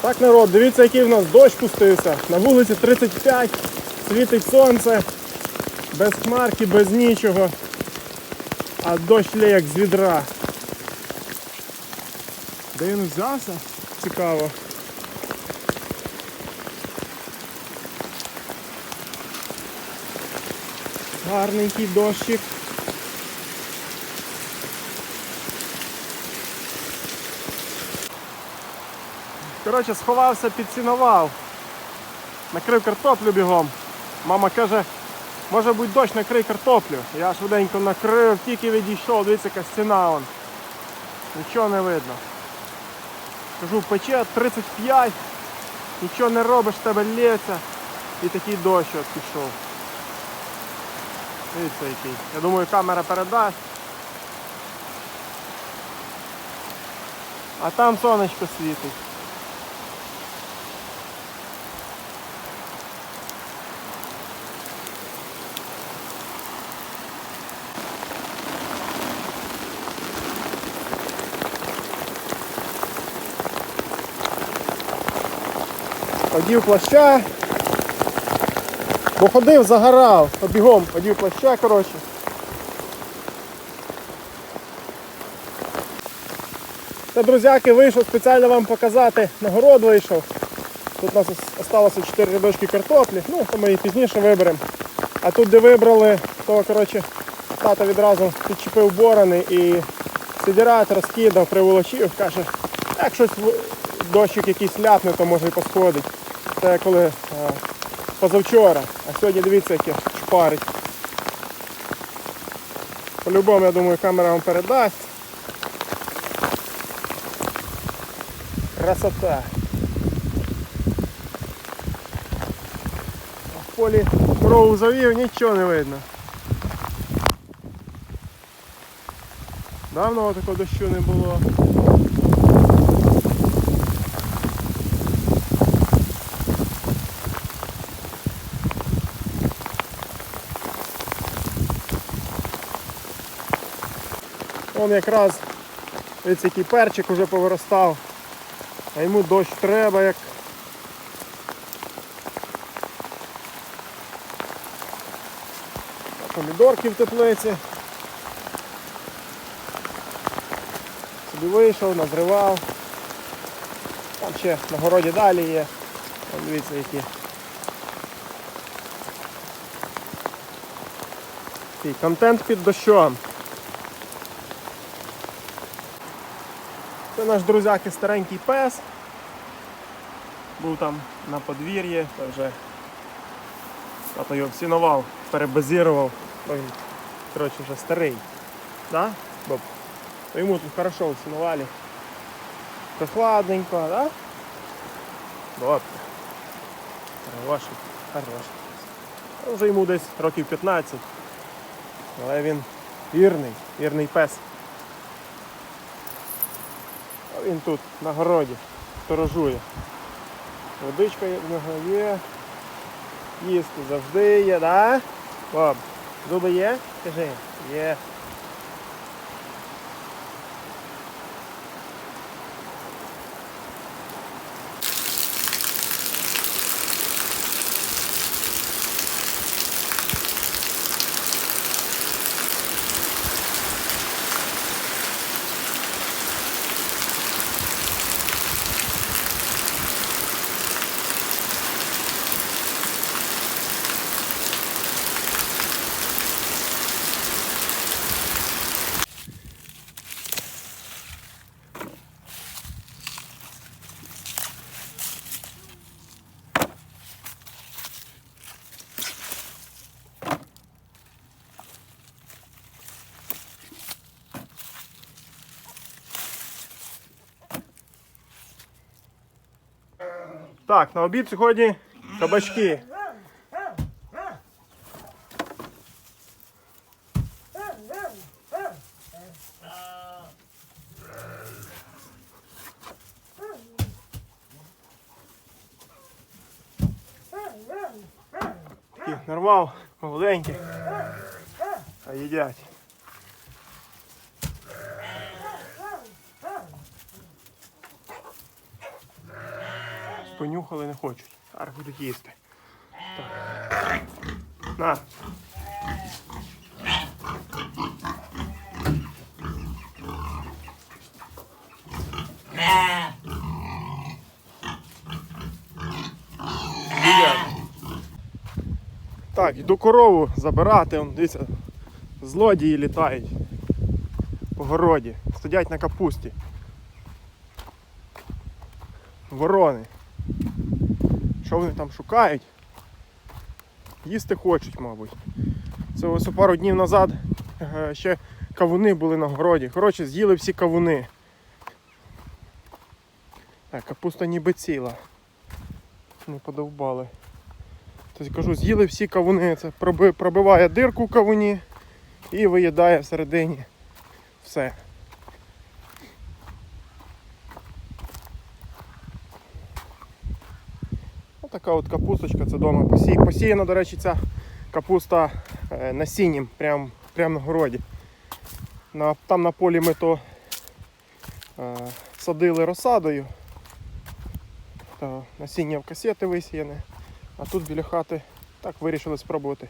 Так, народ, дивіться, який в нас дощ пустився. На вулиці 35, світить сонце, без хмарки, без нічого. А дощ лє як з відра. Де він взявся? Цікаво. Гарненький дощик. Коротше, сховався під сіновал. Накрив картоплю бігом. Мама каже, може бути дощ, накрий картоплю. Я швиденько накрив, тільки відійшов, дивіться, яка стіна вон. Нічого не видно. Кажу, пече 35, нічого не робиш, тебе лється. І такий дощ от пішов. Дивіться який. Я думаю, камера передасть. А там сонечко світить. Одів плаща. Бо ходив, загорав, побігом, одів плаща, коротше. Це, друзяки, вийшов спеціально вам показати. На город вийшов. Тут у нас залишилося 4 рядочки картоплі, ну, то ми її пізніше виберемо. А тут, де вибрали, то коротше, тато відразу підчепив борони і сидірат розкидав, приволочив, каже, як щось дощик якийсь ляпне, то може і посходить. Це коли е, позавчора, а сьогодні дивіться, яке шпарить. По-любому, я думаю, камера вам передасть. Красота. В полі корову завів, нічого не видно. Давно такого дощу не було. Вон якраз ось який перчик уже повиростав. А йому дощ треба як. Помідорки в теплиці. Собі вийшов, назривав. Там ще на городі далі є. Дивіться які. Контент під дощом. Наш друзяки старенький пес. Був там на подвір'ї, то вже тато його всінував, перебазірував. Він, коротше, вже старий. Да? Боб? То йому тут хорошо всінували. Прохладненько, да? Боб. Хороший, хороший. Вже йому десь років 15. Але він вірний, вірний пес. Він тут на городі сторожує. Водичка в нього є. Їсти завжди є, да? Боб, зуби є? Скажи, є. Так, на обід сьогодні кабачки. Такі нарвав, молоденькі. А їдять. Понюхали, не хочуть. Зараз будуть їсти. Так. На. Так, йду корову забирати, он, дивіться, злодії літають по городі, сидять на капусті. Ворони. Що вони там шукають? Їсти хочуть, мабуть. Це ось пару днів назад е, ще кавуни були на городі. Коротше, з'їли всі кавуни. Так, капуста ніби ціла. Не подовбали. Тобто кажу, з'їли всі кавуни. Це проби- пробиває дирку в кавуні і виїдає всередині все. Отака от капусточка, це вдома посі... посіяна, до речі, ця капуста е, насінням прямо прям на городі. На, там на полі ми то е, садили розсадою. Та насіння в касети висіяне. А тут біля хати так вирішили спробувати.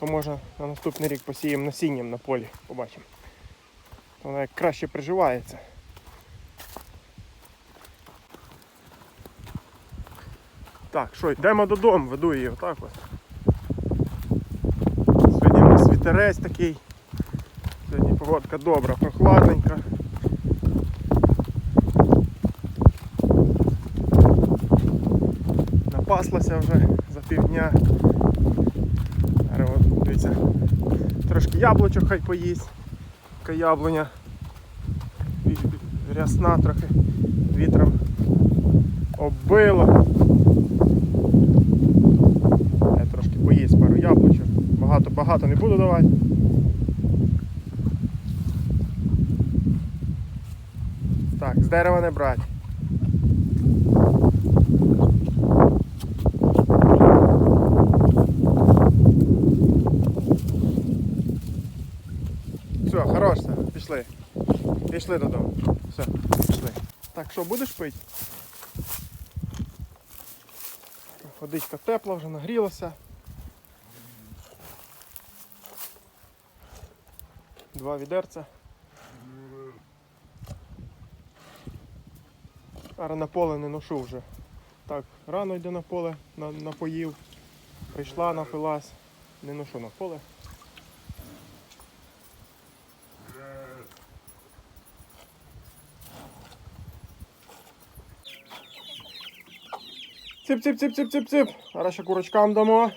То може на наступний рік посіємо насінням на полі, побачимо. То Вона як краще приживається. Так, що, йдемо додому, веду її отак от. Сьогодні у нас вітерець такий. Сьогодні погодка добра, прохладненька. Напаслася вже за півдня. Дивіться, трошки яблучок хай поїсть. Така яблуня рясна трохи вітром оббила. Я трошки поїсть пару яблучок. Багато не буду давати. Так, з дерева не брати. Все, хорош, пішли. Пішли додому. Все, пішли. Так, що, будеш пити? Водичка тепла, вже нагрілася. Два відерця. Зараз на поле не ношу вже. Так, рано йду на поле, на, напоїв. Прийшла, напилась. Не ношу на поле. Цip. Зараз ще курочкам дамо.